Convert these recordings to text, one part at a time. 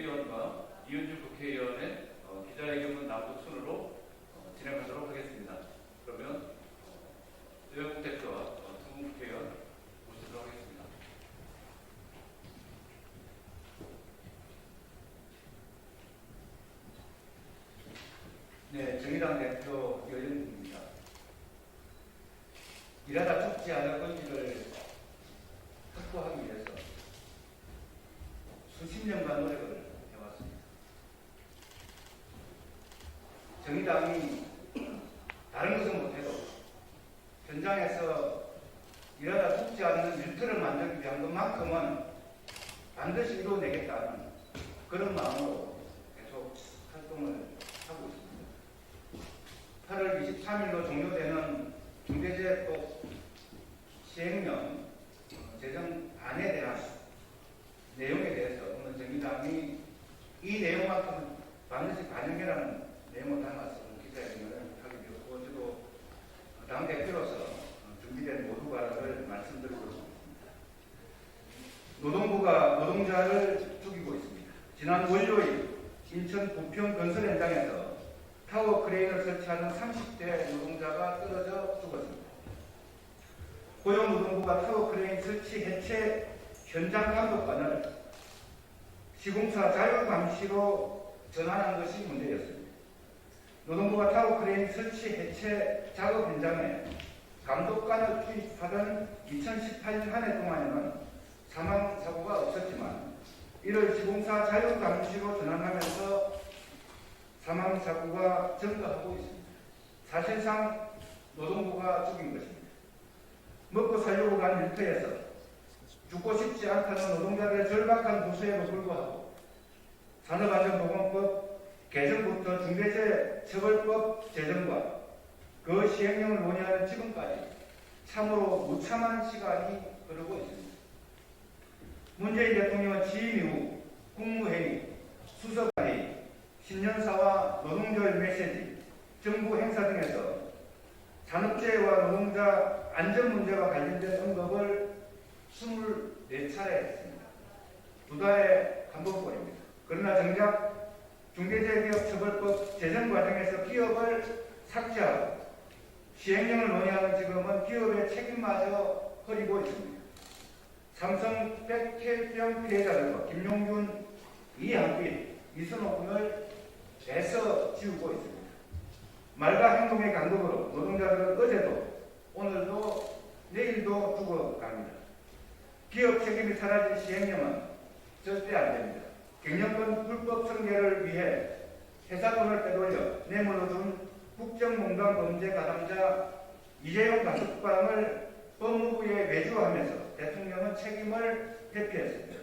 국회의원과 이은주 국회의원의 어, 기자회견문 납부 순으로 어, 진행하도록 하겠습니다. 그러면 어, 의원국 대표와 어, 두분 국회의원 모시도록 하겠습니다. 네, 정의당 대표 여윤입니다. 일하다 죽지 않을 건지를 확보하기 위해서 수십 년간 노력을 해왔습니다. 정의당이 다른 것은 못해도 현장에서 일하다 죽지 않는 일터를 만들기 위한 것만큼은 반드시 이루어내겠다는 그런 마음으로 계속 활동을 하고 있습니다. 8월 23일로 종료되는 중대재해법 시행령 제정안에 대한 내용에 대해서 오늘 정의당이 이 내용만큼 반드시 반영해라는 내용을 담아서 기자회견을 하게 되었고 저도 당 대표로서 준비된 모두 발언을 말씀드리고 있습니다. 노동부가 노동자를 죽이고 있습니다. 지난 월요일 인천 부평 건설 현장에서 타워 크레인을 설치하는 30대 노동자가 떨어져 죽었습니다. 고용노동부가 타워 크레인 설치 해체 현장 감독관을 시공사 자율 감시로 전환한 것이 문제였습니다. 노동부가 타워 크레인 설치 해체 작업 현장에 감독관을 투입하던 2018년 한 해 동안에는 사망 사고가 없었지만 이를 시공사 자율감시로 전환하면서 사망 사고가 증가하고 있습니다. 사실상 노동부가 죽인 것입니다. 먹고 살려고 간 일터에서 죽고 싶지 않다는 노동자들의 절박한 부수에도 불구하고 산업안전보건법 개정부터 중대재해처벌법 제정과 그 시행령을 논의하는 지금까지 참으로 무참한 시간이 흐르고 있습니다. 문재인 대통령은 취임 이후 국무회의, 수석회의, 신년사와 노동절 메시지, 정부 행사 등에서 산업재해와 노동자 안전 문제와 관련된 언급을 24차례 했습니다. 두 달에 한 번뿐입니다. 그러나 정작 중대재해기업처벌법 제정 과정에서 기업을 삭제하고 시행령을 논의하는 지금은 기업의 책임마저 흐리고 있습니다. 삼성 백혈병 피해자들과 김용균, 이한빈, 이순호 군을 애써 지우고 있습니다. 말과 행동의 강도로 노동자들은 어제도 오늘도 내일도 죽어갑니다. 기업 책임이 사라진 시행령은 절대 안 됩니다. 경영권 불법 승계를 위해 회사 돈을 빼돌려 뇌물로 준 국정농단 범죄 가담자 이재용 가석방을 법무부에 외주하면서 대통령은 책임을 회피했습니다.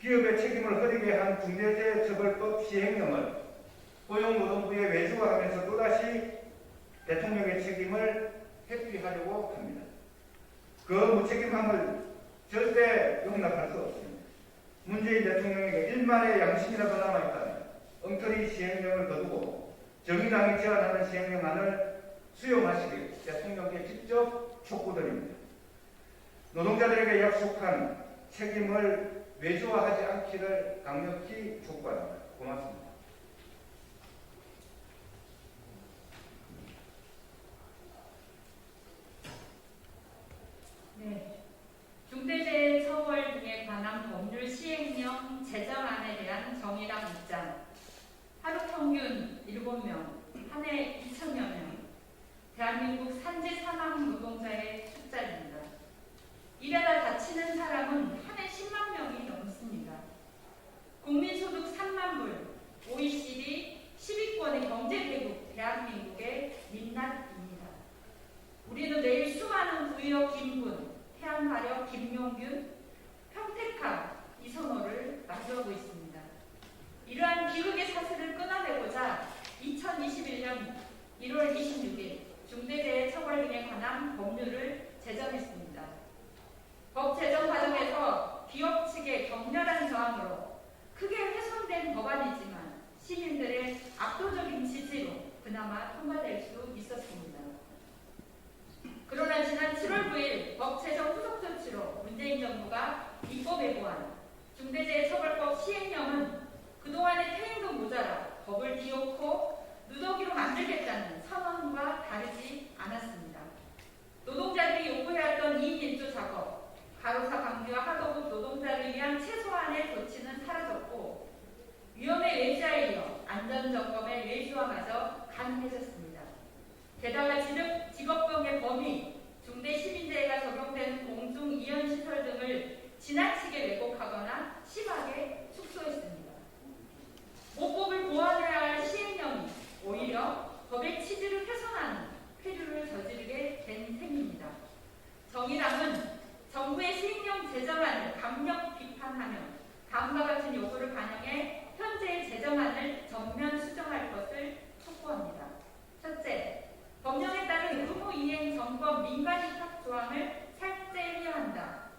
기업의 책임을 흐리게 한 중대재해처벌법 시행령을 고용노동부에 외주하면서 또다시 대통령의 책임을 회피하려고 합니다. 그 무책임함을 절대 용납할 수 없습니다. 문재인 대통령에게 일만의 양심이라도 남아있다면 엉터리 시행령을 거두고 정의당이 제안하는 시행령안을 수용하시길 대통령께 직접 촉구드립니다. 노동자들에게 약속한 책임을 외주화하지 않기를 강력히 촉구합니다. 고맙습니다. 네. 중대재해처벌 등에 관한 법률 시행령 제정안에 대한 정의당 입장. 하루 평균 7명, 한 해 2천여 명. 대한민국 산재 사망 노동자의 숫자입니다. 일하다 다치는 사람은 한 해 10만 명이 넘습니다. 국민소득 3만 불, OECD 10위권의 경제대국 대한민국의 민낯입니다. 우리는 내일 수많은 구역 김군, 태안화력 김용균, 평택항 이선호를 마주하고 있습니다. 이러한 비극의 사슬을 끊어내고자 2021년 1월 26일 중대재해처벌 등에 관한 법률을 제정했습니다. 법 제정 과정에서 기업 측의 격렬한 저항으로 크게 훼손된 법안이지만 시민들의 압도적인 지지로 그나마 통과될 수 있었습니다. 그러나 지난 7월 9일 법 제정 후속 조치로 문재인 정부가 입법 예고한 중대재해처벌법 시행령은 그동안의 퇴행도 모자라 법을 뒤엎고 누더기로 만들겠다는 선언과 다르지 않았습니다. 노동자들이 요구해왔던 2인 1조 작업, 가로사 강제와 하도급 노동자를 위한 최소한의 조치는 사라졌고 위험의 외주화에 이어 안전점검의 외주화마저 가능해졌습니다. 게다가 직업- 직업병의 범위, 중대 시민재해가 적용되는 공중이연시설 등을 지나치게 왜곡하거나 심하게 축소했습니다. 모법을 보완해야 할 시행령이 오히려 법의 취지를 훼손하는 폐류를 저지르게 된 셈입니다. 정의당은 정부의 시행령 제정안을 강력 비판하며 다음과 같은 요구를 반영해 현재의 제정안을 전면 수정할 것을 촉구합니다. 첫째, 법령에 따른 의무 이행 점검 민간 위탁 조항을 삭제해야 한다.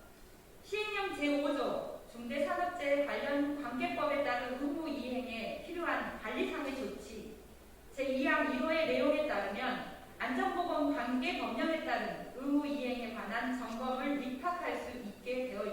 시행령 제5조 중대산업재해 관련 관계법에 따른 의무 이행에 필요한 관리상의 조치 제2항 1호의 내용에 따르면 안전보건 관계 법령에 따른 의무 이행에 관한 점검을 위탁할 수 있게 되어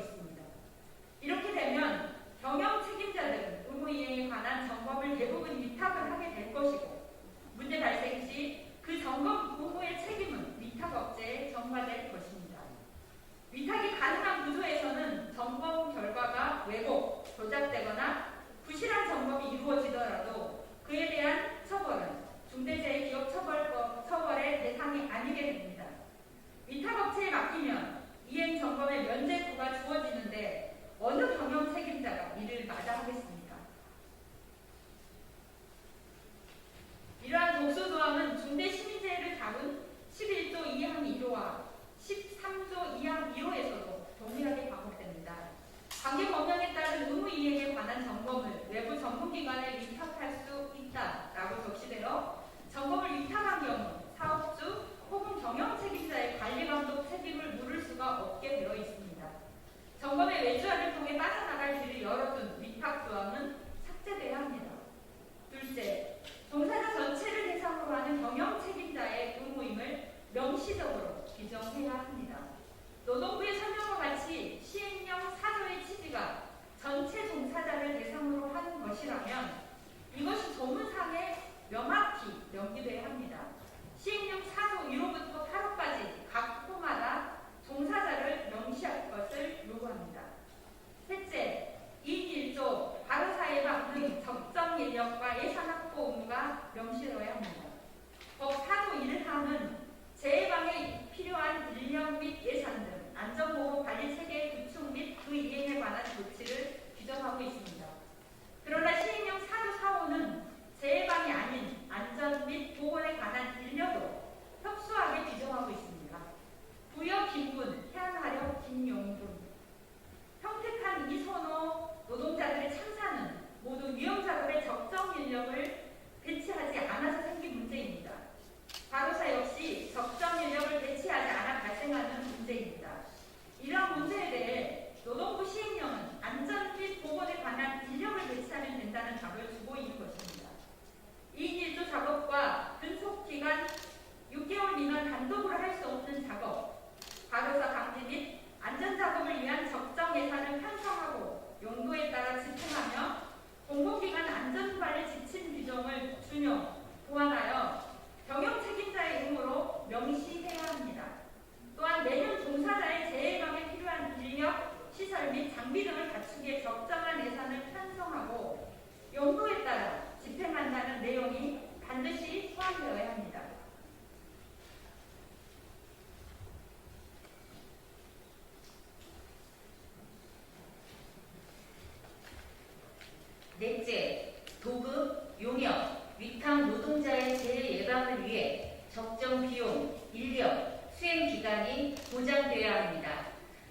적정 비용, 인력, 수행 기간이 보장되어야 합니다.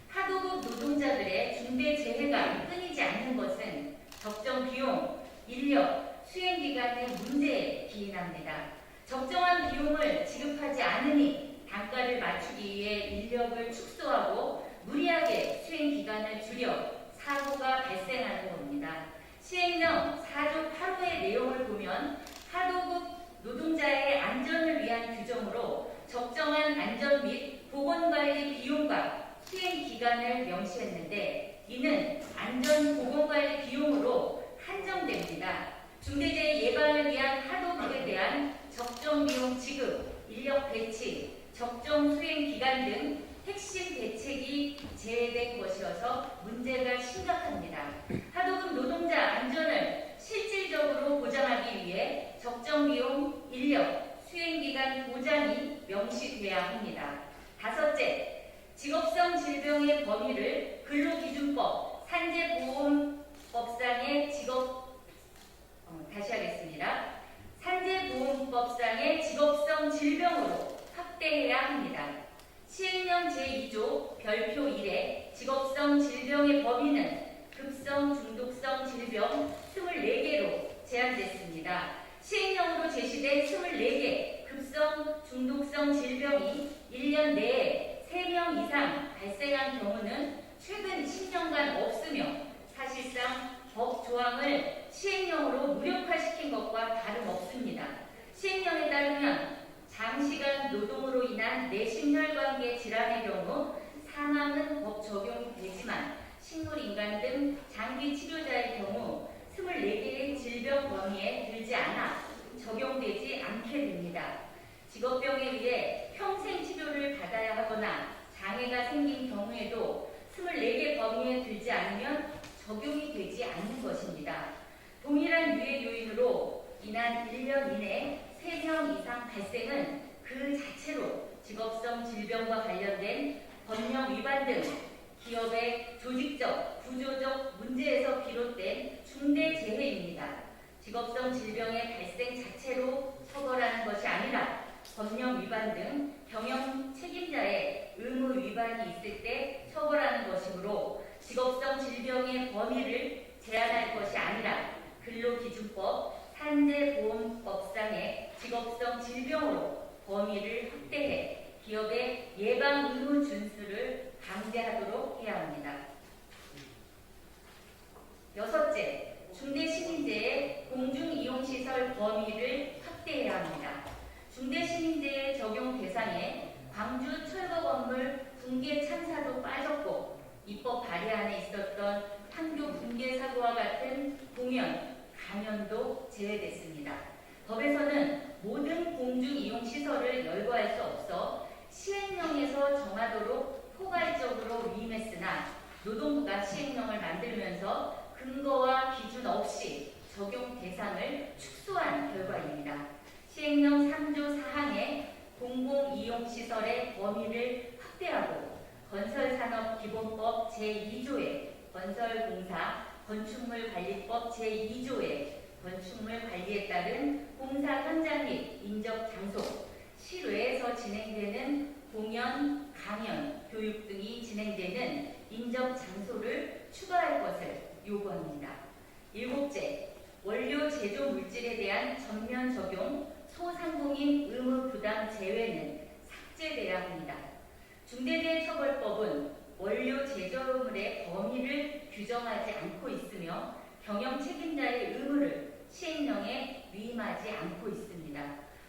하도급 노동자들의 중대 재해가 끊이지 않는 것은 적정 비용, 인력, 수행 기간의 문제에 기인합니다. 적정한 비용을 지급하지 않으니 단가를 맞추기 위해 인력을 축소하고 무리하게 수행 기간을 줄여 사고가 발생하는 겁니다. 시행령 4조 8호의 내용을 보면 하도급 노동자의 안전을 위한 규정으로 적정한 안전 및 보건관리 비용과 수행 기간을 명시했는데 이는 안전보건관리 비용으로 한정됩니다. 중대재해 예방을 위한 하도급에 대한 적정 비용 지급, 인력 배치, 적정 수행 기간 등 핵심 대책이 것이어서 문제가 심각합니다. 하도급 노동자 안전을 실질적으로 보장하기 위해 적정 비용, 인력, 수행 기간 보장이 명시돼야 합니다. 다섯째, 직업성 질병의 범위를 근로기준법, 산재보험법상의 직업 어, 다시 하겠습니다. 산재보험법상의 직업성 질병으로 확대해야 합니다. 시행령 제2조 별표 1에 직업성 질병의 범위는 급성 중독성 질병 24개로 제한됐습니다. 시행령으로 제시된 24개 급성 중독성 질병이 1년 내에 3명 이상 발생한 경우는 최근 10년간 없으며 사실상 법 조항을 시행령으로 무력화시킨 것과 다름없습니다. 시행령에 따르면 장시간 노동으로 인한 내심혈관계 질환의 경우 사망은 법 적용되지만 식물인간 등 장기 치료자의 경우 24개의 질병 범위에 들지 않아 적용되지 않게 됩니다. 직업병에 의해 평생 치료를 받아야 하거나 장애가 생긴 경우에도 24개 범위에 들지 않으면 적용이 되지 않는 것입니다. 동일한 유해 요인으로 인한 1년 이내 3명 이상 발생은 그 자체로 직업성 질병과 관련된 법령 위반 등 기업의 조직적, 구조적 문제에서 비롯된 중대 재해입니다. 직업성 질병의 발생 자체로 처벌하는 것이 아니라 법령 위반 등 경영 책임자의 의무 위반이 있을 때 처벌하는 것이므로 직업성 질병의 범위를 제한할 것이 아니라 근로기준법 산재보험법상의 직업성 질병으로 범위를 확대해 기업의 예방 의무 준수를 강제하도록 해야 합니다. 여섯째, 중대시민재해 공중이용시설 범위를 확대해야 합니다. 중대시민재해 적용 대상에 광주 철거 건물 붕괴 참사도 빠졌고 입법 발의안에 있었던 판교 붕괴 사고와 같은 공연, 강연도 제외됐습니다. 법에서는 모든 공중 이용 시설을 열거할 수 없어 시행령에서 정하도록 포괄적으로 위임했으나 노동부가 시행령을 만들면서 근거와 기준 없이 적용 대상을 축소한 결과입니다. 시행령 3조 4항에 공공이용시설의 범위를 확대하고 건설산업기본법 제2조에 건설공사 건축물관리법 제2조에 건축물 관리에 따른 공사 현장 및 인접 장소, 실외에서 진행되는 공연, 강연, 교육 등이 진행되는 인접 장소를 추가할 것을 요구합니다. 일곱째, 원료 제조 물질에 대한 전면 적용, 소상공인 의무 부담 제외는 삭제돼야 합니다. 중대재해처벌법은 원료 제조물의 범위를 규정하지 않고 있으며 경영 책임자의 의무를 시행령에 위임하지 않고 있습니다.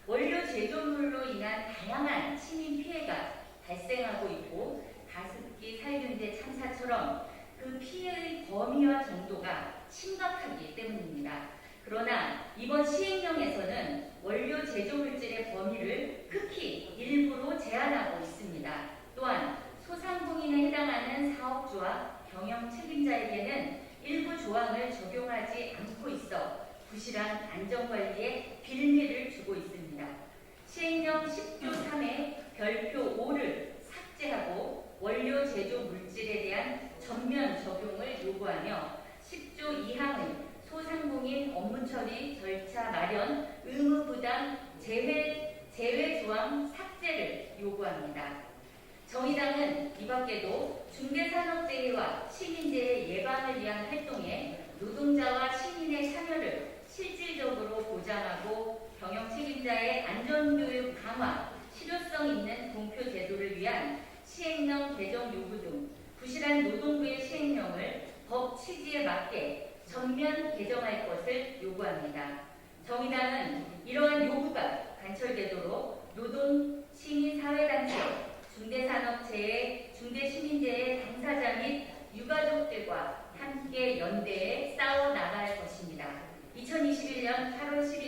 원료 제조물로 인한 다양한 시민 피해가 발생하고 있고 가습기 살균제 참사처럼 그 피해의 범위와 정도가 심각하기 때문입니다. 그러나 이번 시행령에서는 원료 제조 물질의 범위를 극히 일부로 제한하고 있습니다. 또한 소상공인에 해당하는 사업주와 경영 책임자에게는 일부 조항을 적용하지 않고 있어 부실한 안전관리에 빌미를 주고 있습니다. 시행령 10조 3의 별표 5를 삭제하고 원료 제조 물질에 대한 전면 적용을 요구하며 10조 2항은 소상공인 업무 처리 절차 마련 의무 부담 제외 제외 조항 삭제를 요구합니다. 정의당은 이 밖에도 중대산업재해와 시민재해 예방을 위한 활동에 노동자와 시민의 참여를 실질적으로 보장하고 경영 책임자의 안전교육 강화, 실효성 있는 공표 제도를 위한 시행령 개정 요구 등 부실한 노동부의 시행령을 법 취지에 맞게 전면 개정할 것을 요구합니다. 정의당은 이러한 요구가 관철되도록 노동, 시민, 사회단체, 중대산업재해, 중대시민재해 당사자 및 유가족들과 함께 연대에 싸워 나갈 것입니다. 2021년 8월 11일 정의당